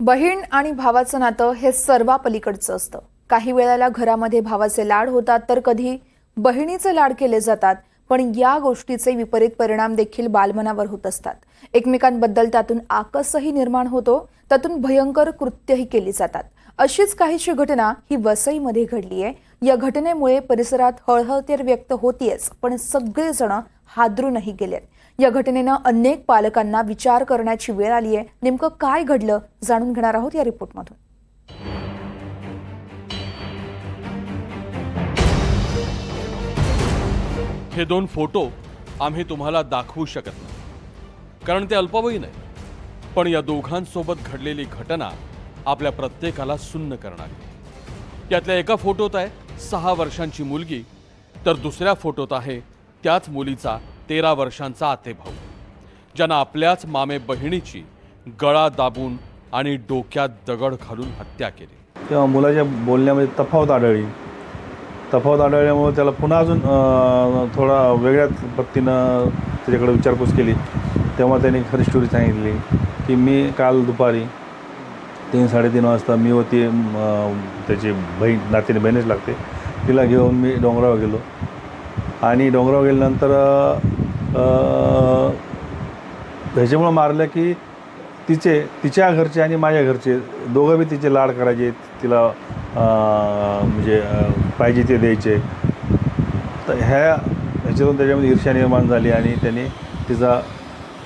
बहीण आणि भावाचं नातं हे सर्वापलीकडचं असतं. काही वेळेला घरामध्ये भावाचे लाड होतात तर कधी बहिणीचे लाड केले जातात पण या गोष्टीचे विपरीत परिणाम देखील बालमनावर होत असतात. एकमेकांबद्दल त्यातून आकसही निर्माण होतो त्यातून भयंकर कृत्यही केली जातात. अशीच काहीशी घटना ही वसईमध्ये घडली आहे या घटनेमुळे परिसरात हळहळ तर व्यक्त होतीयच पण सगळेजण हादरूनही गेलेत. या घटनेनं अनेक पालकांना विचार करण्याची वेळ आली आहे. नेमकं काय घडलं जाणून घेणार आहोत या रिपोर्टमधून. हे दोन फोटो आम्ही तुम्हाला दाखवू शकत नाही. कारण ते अल्पवयीन आहे पण या दोघांसोबत घडलेली घटना आपल्या प्रत्येकाला सुन्न करणारी. यातल्या एका फोटोत आहे सहा वर्षांची मुलगी तर दुसऱ्या फोटोत आहे त्याच मुलीचा तेरा वर्षांचा आतेभाऊ ज्यानं आपल्याच मामे बहिणीची गळा दाबून आणि डोक्यात दगड घालून हत्या केली. तेव्हा मुलाच्या बोलण्यामध्ये तफावत आढळली. तफावत आढळल्यामुळे त्याला पुन्हा अजून अं, थोडा वेगळ्याच पद्धतीनं त्याच्याकडे विचारपूस केली. तेव्हा त्याने खरी स्टोरी सांगितली की मी काल दुपारी तीन साडेतीन वाजता मी होती अं, त्याची बहीण नातीने बहीणच लागते. तिला घेऊन मी डोंगरावर गेलो. आणि डोंगरावर गेल्यानंतर ह्याच्यामुळं मारलं की तिचे तिच्या घरचे आणि माझ्या घरचे दोघं बी तिचे लाड करायचे तिला म्हणजे पाहिजे ते द्यायचे. तर ह्या ह्याच्यातून त्याच्यामध्ये ईर्ष्या निर्माण झाली आणि त्याने तिचा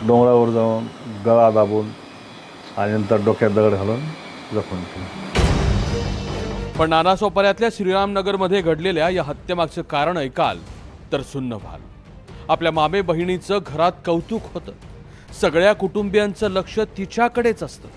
डोंगरावर जाऊन गळा दाबून आणि नंतर डोक्यात दगड घालून जखून केलं. पण नानासोपाऱ्यातल्या श्रीरामनगरमध्ये घडलेल्या या हत्येमागचं कारण ऐकाल. तर सुन्न व्हाल. आपल्या मामे बहिणीचं घरात कौतुक होतं. सगळ्या कुटुंबियांचं लक्ष तिच्याकडेच असतं.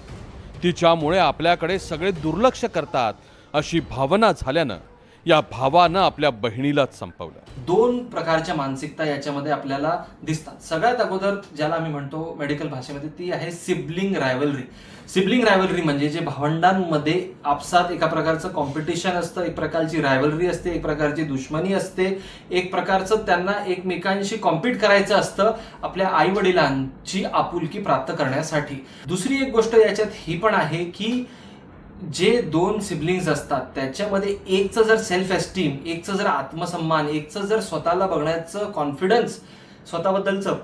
तिच्यामुळे आपल्याकडे सगळे दुर्लक्ष करतात अशी भावना झाल्यानं या भावानं आपल्या बहिणीलाच संपवलं. दोन प्रकारच्या मानसिकता याच्यामध्ये आपल्याला दिसतात. सगळ्यात अगोदर ज्याला आम्ही म्हणतो मेडिकल भाषेमध्ये ती आहे सिबलिंग रायव्हलरी सिबलिंग रायव्हलरी म्हणजे जे भावंडांमध्ये आपसात एका प्रकारचं कॉम्पिटिशन असतं एक प्रकारची रायव्हलरी असते एक प्रकारची दुश्मनी असते एक प्रकारचं त्यांना एकमेकांशी कॉम्पिट करायचं असतं आपल्या आई वडिलांची आपुलकी प्राप्त करण्यासाठी. दुसरी एक गोष्ट याच्यात ही पण आहे की जे दोन सिबलिंग्स असतात त्याच्यामध्ये एकचं जर सेल्फ एस्टीम एकचं जर आत्मसन्मान एकचं जर स्वतःला बघण्याचं कॉन्फिडन्स स्वतःबद्दलचं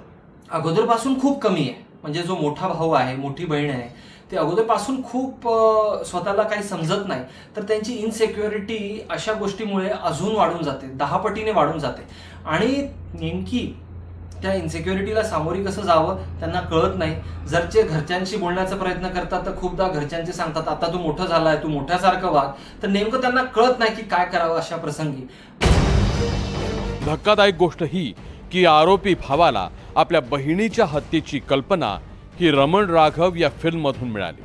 अगोदरपासून खूप कमी आहे. म्हणजे जो मोठा भाऊ आहे मोठी बहीण आहे ते अगोदरपासून खूप स्वतःला काही समजत नाही. तर त्यांची इनसेक्युरिटी अशा गोष्टीमुळे अजून वाढून जाते दहा पटीने वाढून जाते. आणि नेमकी त्या इन्सिक्युरिटीला सामोरी कसं जावं त्यांना कळत नाही. जर ते घरच्यांशी बोलण्याचा प्रयत्न करतात तर खूपदा घरच्यांचे सांगतात आता तू मोठं आहे तू मोठ्यासारखं वाग. तर नेमकं त्यांना कळत नाही की काय करावं अशा प्रसंगी. धक्कादायक गोष्ट ही की आरोपी भावाला आपल्या बहिणीच्या हत्येची कल्पना ही रमण राघव या फिल्ममधून मिळाली.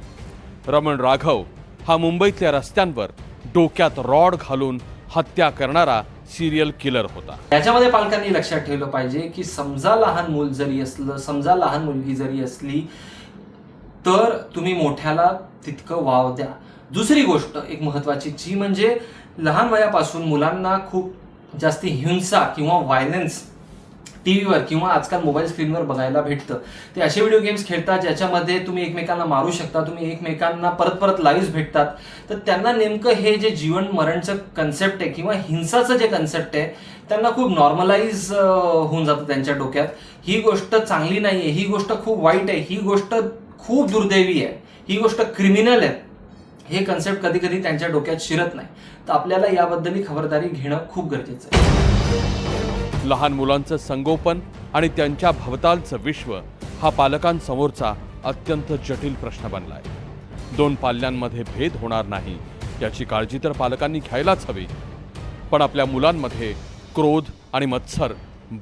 रमण राघव हा मुंबईतल्या रस्त्यांवर डोक्यात रॉड घालून हत्या करणारा सिरियल किलर होता. याच्यामध्ये पालकांनी लक्षात ठेवलं पाहिजे की समजा लहान मूल जरी असलं समजा लहान मुलगी जरी असली तर तुम्ही मोठ्याला तितकं वाव द्या. दुसरी गोष्ट एक महत्वाची जी म्हणजे लहान वयापासून मुलांना खूप जास्ती हिंसा किंवा व्हायलन्स टीव्हीवर किंवा आजकाल मोबाईल स्क्रीनवर बघायला भेटतं. ते असे व्हिडिओ गेम्स खेळतात ज्याच्यामध्ये तुम्ही एकमेकांना मारू शकता तुम्ही एकमेकांना परत परत लाईव्ह भेटतात. तर त्यांना नेमकं हे जे जीवन मरणचं कन्सेप्ट आहे किंवा हिंसाचं जे कन्सेप्ट आहे त्यांना खूप नॉर्मलाइज होऊन जातं त्यांच्या डोक्यात. ही गोष्ट चांगली नाही आहे ही गोष्ट खूप वाईट आहे ही गोष्ट खूप दुर्दैवी आहे ही गोष्ट क्रिमिनल आहे. हे कन्सेप्ट कधी कधी त्यांच्या डोक्यात शिरत नाही. तर आपल्याला याबद्दलही खबरदारी घेणं खूप गरजेचं आहे. लहान मुलांचं संगोपन आणि त्यांच्या भवतालचं विश्व हा पालकांसमोरचा अत्यंत जटिल प्रश्न बनलाय. दोन पाल्यांमध्ये भेद होणार नाही याची काळजी तर पालकांनी घ्यायलाच हवी. पण आपल्या मुलांमध्ये क्रोध आणि मत्सर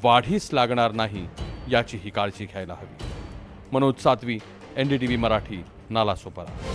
वाढीस लागणार नाही याची ही काळजी घ्यायला हवी. Manoj Satvi N D T V Marathi Nalasopara.